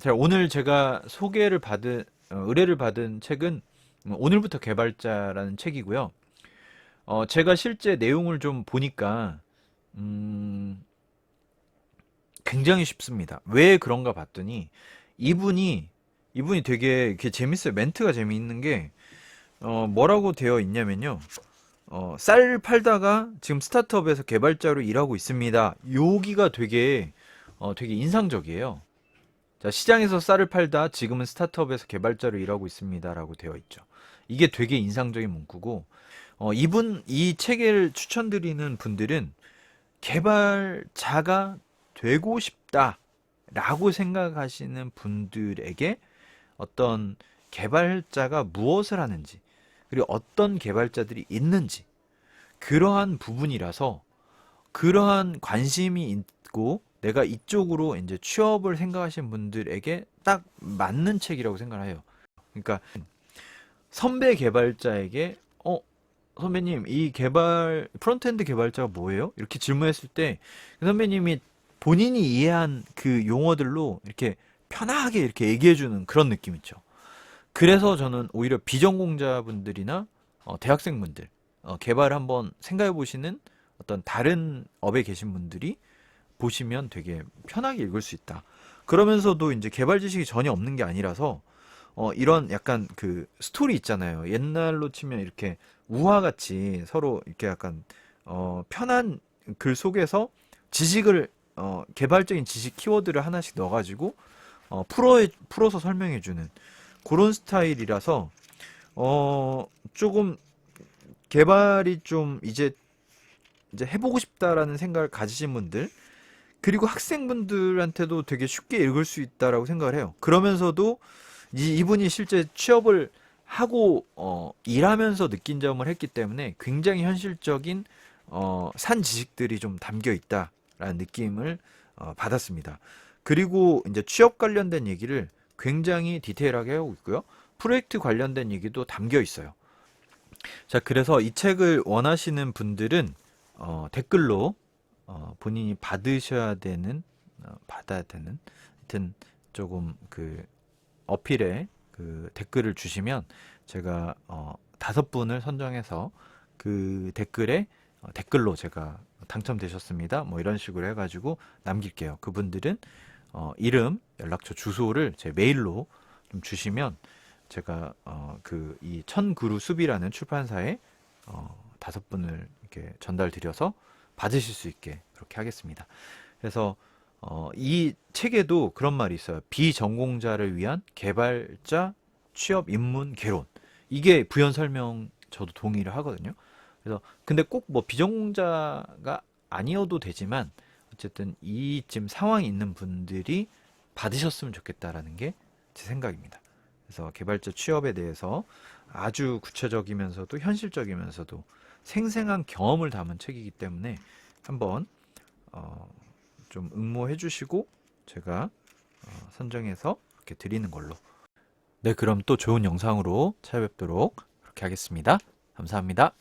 자, 오늘 제가 소개를 받은 어, 의뢰를 받은 책은 음, 오늘부터 개발자라는 책이고요. 어, 제가 실제 내용을 좀 보니까 음, 굉장히 쉽습니다. 왜 그런가 봤더니 이분이 이분이 되게 이렇게 재밌어요. 멘트가 재미있는 게 어, 뭐라고 되어 있냐면요. 어, 쌀 팔다가 지금 스타트업에서 개발자로 일하고 있습니다. 여기가 되게 어, 되게 인상적이에요. 자, 시장에서 쌀을 팔다 지금은 스타트업에서 개발자로 일하고 있습니다라고 되어 있죠. 이게 되게 인상적인 문구고 어, 이분 이 책을 추천드리는 분들은 개발자가 되고 싶다라고 생각하시는 분들에게 어떤 개발자가 무엇을 하는지 그리고 어떤 개발자들이 있는지 그러한 부분이라서 그러한 관심이 있고 내가 이쪽으로 이제 취업을 생각하시는 분들에게 딱 맞는 책이라고 생각을 해요. 그러니까 선배 개발자에게 어 선배님 이 개발 프론트엔드 개발자가 뭐예요? 이렇게 질문했을 때그 선배님이 본인이 이해한 그 용어들로 이렇게 편하게 이렇게 얘기해주는 그런 느낌 있죠. 그래서 저는 오히려 비전공자분들이나 어, 대학생분들 어, 개발 한번 생각해 보시는 어떤 다른 업에 계신 분들이 보시면 되게 편하게 읽을 수 있다. 그러면서도 이제 개발 지식이 전혀 없는 게 아니라서 어, 이런 약간 그 스토리 있잖아요. 옛날로 치면 이렇게 우화같이 서로 이렇게 약간 어, 편한 글 속에서 지식을 어, 개발적인 지식 키워드를 하나씩 넣어가지고 어, 풀어 풀어서 설명해주는 그런 스타일이라서 어, 조금 개발이 좀 이제 이제 해보고 싶다라는 생각을 가지신 분들 그리고 학생분들한테도 되게 쉽게 읽을 수 있다라고 생각을 해요. 그러면서도 이, 이분이 실제 취업을 하고 어, 일하면서 느낀 점을 했기 때문에 굉장히 현실적인 어, 산 지식들이 좀 담겨 있다라는 느낌을 어, 받았습니다. 그리고 이제 취업 관련된 얘기를 굉장히 디테일하게 하고 있고요. 프로젝트 관련된 얘기도 담겨 있어요. 자, 그래서 이 책을 원하시는 분들은 어, 댓글로 어, 본인이 받으셔야 되는 어, 받아야 되는 하여튼 조금 그 어필에 그 댓글을 주시면 제가 어, 다섯 분을 선정해서 그 댓글에 어, 댓글로 제가 당첨되셨습니다. 뭐 이런 식으로 해가지고 남길게요. 그분들은 어, 이름, 연락처, 주소를 제 메일로 좀 주시면 제가 어, 그이 천그루 숲이라는 출판사에 어, 다섯 분을 이렇게 전달 드려서 받으실 수 있게 그렇게 하겠습니다. 그래서 어, 이 책에도 그런 말이 있어요. 비전공자를 위한 개발자 취업 입문 개론. 이게 부연 설명 저도 동의를 하거든요. 그래서 근데 꼭 뭐 비전공자가 아니어도 되지만 어쨌든 이쯤 상황이 있는 분들이 받으셨으면 좋겠다라는 게 제 생각입니다. 그래서 개발자 취업에 대해서 아주 구체적이면서도 현실적이면서도 생생한 경험을 담은 책이기 때문에 한번 어, 좀 응모해 주시고 제가 어, 선정해서 이렇게 드리는 걸로. 네, 그럼 또 좋은 영상으로 찾아뵙도록 그렇게 하겠습니다. 감사합니다.